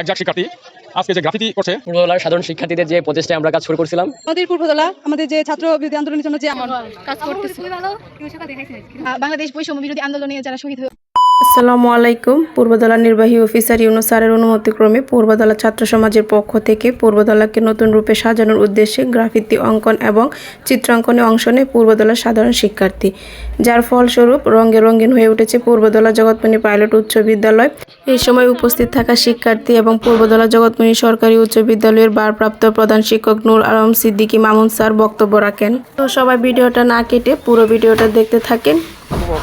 একজাক শিক্ষার্থী আজকে যে গ্রাফিতি করছে। পূর্বদলার সাধারণ শিক্ষার্থীদের যে প্রচেষ্টায় আমরা কাজ শুরু করেছিলাম। আমাদের পূর্বদলা আমাদের যে ছাত্র বিরোধী আন্দোলনের জন্য যে আমার কাজ করতেছে। বাংলাদেশ বৈষম্য বিরোধী আন্দোলনে যারা শহীদ আসসালামু আলাইকুম। পূর্বদলা নির্বাহী অফিসার ইউনুস অনুমতিক্রমে পূর্বদলা ছাত্র সমাজের পক্ষ থেকে পূর্বদলাকে নতুন রূপে সাজানোর উদ্দেশ্যে গ্রাফিতি অঙ্কন এবং চিত্রাঙ্কনে অংশ নেয় পূর্বদলার সাধারণ শিক্ষার্থী। যার ফলস্বরূপ রঙে রঙিন হয়ে উঠেছে পূর্বদলা জগৎমণি পাইলট উচ্চ বিদ্যালয়। এই সময় উপস্থিত থাকা শিক্ষার্থী এবং পূর্বদলা জগৎমণি সরকারি উচ্চ বিদ্যালয়ের ভারপ্রাপ্ত প্রধান শিক্ষক নূর আলম সিদ্দিকী মামুন স্যার বক্তব্য রাখেন। তো সবাই ভিডিওটা না কেটে পুরো ভিডিওটা দেখতে থাকেন।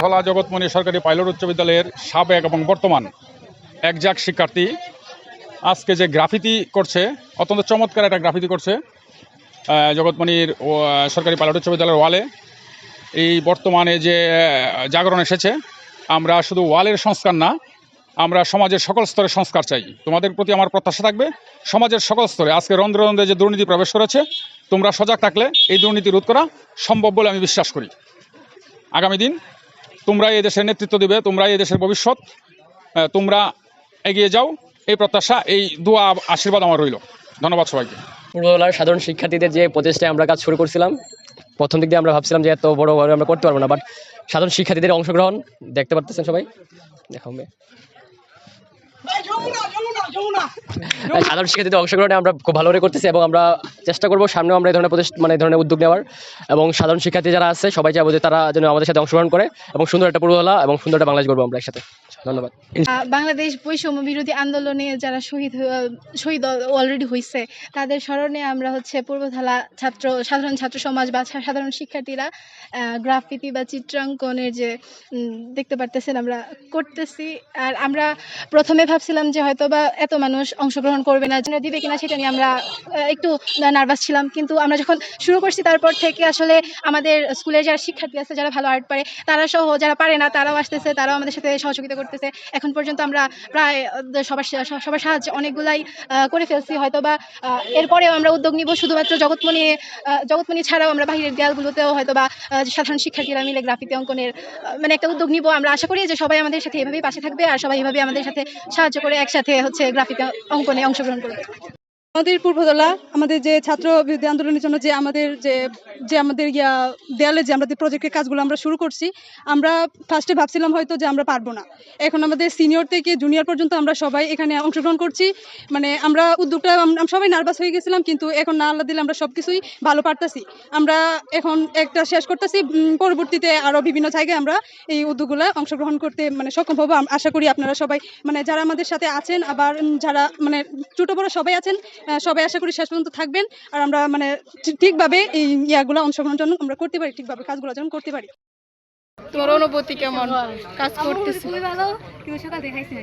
ধলা জগৎমণি সরকারি পাইলট উচ্চ বিদ্যালয়ের সাবেক এবং বর্তমান একজাক শিক্ষার্থী। আজকে যে গ্রাফিতি করছে, অত্যন্ত চমৎকার একটা গ্রাফিতি করছে জগৎমণির সরকারি পাইলট উচ্চ বিদ্যালয়ের ওয়ালে। এই বর্তমানে যে জাগরণ এসেছে, আমরা শুধু ওয়ালের সংস্কার না, আমরা সমাজের সকল স্তরে সংস্কার চাই। তোমাদের প্রতি আমার প্রত্যাশা থাকবে, সমাজের সকল স্তরে। আজকে রন্ধ্রে রন্ধ্রে যে দুর্নীতি প্রবেশ করেছে, তোমরা সজাগ থাকলে এই দুর্নীতি রোধ করা সম্ভব বলে আমি বিশ্বাস করি। আগামী দিন তোমরাই এই দেশের নেতৃত্ব দিবে তোমরা এই দেশের ভবিষ্যৎ। তোমরা এগিয়ে যাও। এই প্রত্যাশা, এই দোয়া, আশীর্বাদ আমার রইল। ধন্যবাদ সবাইকে। পূর্ববেলার সাধারণ শিক্ষার্থীদের যে প্রচেষ্টায় আমরা কাজ শুরু করছিলাম, প্রথম দিক দিয়ে আমরা ভাবছিলাম যে এত বড় আমরা করতে পারব না বাট সাধারণ শিক্ষার্থীদের অংশগ্রহণ, দেখতে পারতেছেন সবাই? দেখাবে সাধারণ শিক্ষার্থীদের অংশগ্রহণে আমরা খুব ভালো করে করতেছি এবং আমরা চেষ্টা করব সামনেও আমরা এই ধরনের প্রতিষ্ঠান মানে এই ধরনের উদ্যোগ নেওয়ার। এবং সাধারণ শিক্ষার্থী যারা আছে, সবাই চাইব যে তারা যেন আমাদের সাথে অংশগ্রহণ করে এবং সুন্দর একটা পূর্বলা এবং সুন্দর একটা বাংলাদেশ করব আমরা একসাথে। ধন্যবাদ। বাংলাদেশ বৈষম্য বিরোধী আন্দোলনে যারা শহীদ শহীদ অলরেডি হয়েছে তাদের স্মরণে আমরা হচ্ছে পূর্বধালা ছাত্র, সাধারণ ছাত্র সমাজ বা সাধারণ শিক্ষার্থীরা গ্রাফিতি বা চিত্রাঙ্কনের যে দেখতে পারতেছেন আমরা, করতেছি। আর আমরা প্রথমে ভাবছিলাম যে হয়তো বা এত মানুষ অংশগ্রহণ করবে না দিবে কিনা সেটা নিয়ে আমরা একটু নার্ভাস ছিলাম। কিন্তু আমরা যখন শুরু করছি, তারপর থেকে আসলে আমাদের স্কুলের যারা শিক্ষার্থী আছে, যারা ভালো আর্ট পারে, তারা সহ, যারা পারে না, তারাও আসতেছে, তারাও আমাদের সাথে সহযোগিতা করতেছে। এখন পর্যন্ত আমরা প্রায় সবার সবার সাহায্যে অনেকগুলাই করে ফেলছি। হয়তো বা এরপরেও আমরা উদ্যোগ নিব। শুধুমাত্র জগৎমণি জগৎমণি ছাড়াও আমরা বাইরের দেয়ালগুলোতেও হয়তো বা সাধারণ শিক্ষার্থীরা মিলে গ্রাফিতি অঙ্কনের মানে একটা উদ্যোগ নিব। আমরা আশা করি যে সবাই আমাদের সাথে এভাবেই পাশে থাকবে আর সবাই এভাবে আমাদের সাথে সাহায্য করে একসাথে হচ্ছে গ্রাফিতি অঙ্কনে অংশগ্রহণ করবে। আমাদের পূর্বদলা আমাদের যে ছাত্র বিরোধী আন্দোলনের জন্য যে আমাদের যে যে আমাদের ইয়া, দেয়ালে যে আমাদের প্রজেক্টের কাজগুলো আমরা শুরু করছি, আমরা ফার্স্টে ভাবছিলাম হয়তো যে আমরা পারব না। এখন আমাদের সিনিয়র থেকে জুনিয়র পর্যন্ত আমরা সবাই এখানে অংশগ্রহণ করছি। মানে আমরা উদ্যোগটা আমরা সবাই নার্ভাস হয়ে গেছিলাম, কিন্তু এখন না আল্লাহ দিলে আমরা সব কিছুই ভালো পারতাছি। আমরা এখন একটা শেষ করতেছি পরবর্তীতে আরও বিভিন্ন জায়গায় আমরা এই উদ্যোগগুলো অংশগ্রহণ করতে মানে সক্ষম হব। আশা করি আপনারা সবাই মানে যারা আমাদের সাথে আছেন, আবার যারা মানে ছোটো বড় সবাই আছেন সবাই আশা করি শেষ পর্যন্ত থাকবেন। আর আমরা মানে ঠিকভাবে এই ইয়াগুলো অংশগ্রহণ জন্য আমরা করতে পারি ঠিকভাবে কাজগুলো যেন করতে পারি। তোমার অনুভূতি কেমন? কাজ করতেছে। খুবই ভালো? কিন্তু সকাল দেখাইছি